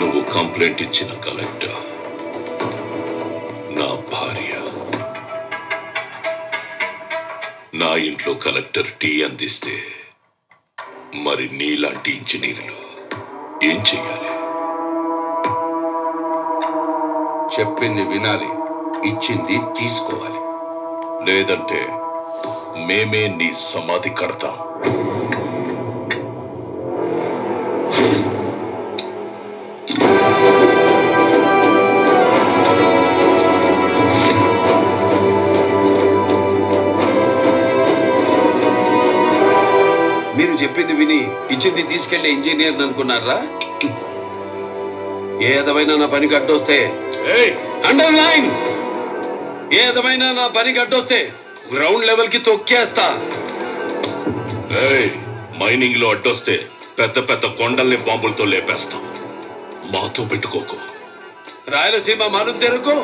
నువ్వు కంప్లైంట్ ఇచ్చిన కలెక్టర్ నా భార్య. నా ఇంట్లో కలెక్టర్ టీ అందిస్తే మరి నీలాంటి ఇంజనీర్లు ఏం చెయ్యాలి? చెప్పింది వినాలి ఇచ్చింది తీసుకోవాలి. లేదంటే మేమే నీ సమాధి కడతాం. మీరు చెప్పింది విని ఇచ్చింది తీసుకెళ్ళే ఇంజనీర్ అనుకున్నారా? ఏ విధమైన నా పనికి అడ్డొస్తే అండర్ లైన్ ఏ విధమైన నా పనికి అడ్డొస్తే గ్రౌండ్ లెవెల్కి తొక్కేస్తా. మైనింగ్లో అడ్డొస్తే పెద్ద పెద్ద కొండల్ని బాంబులతో లేపేస్తాం. మాతో పెట్టుకోకు. రాయలసీమ మరుద్దెరుకు?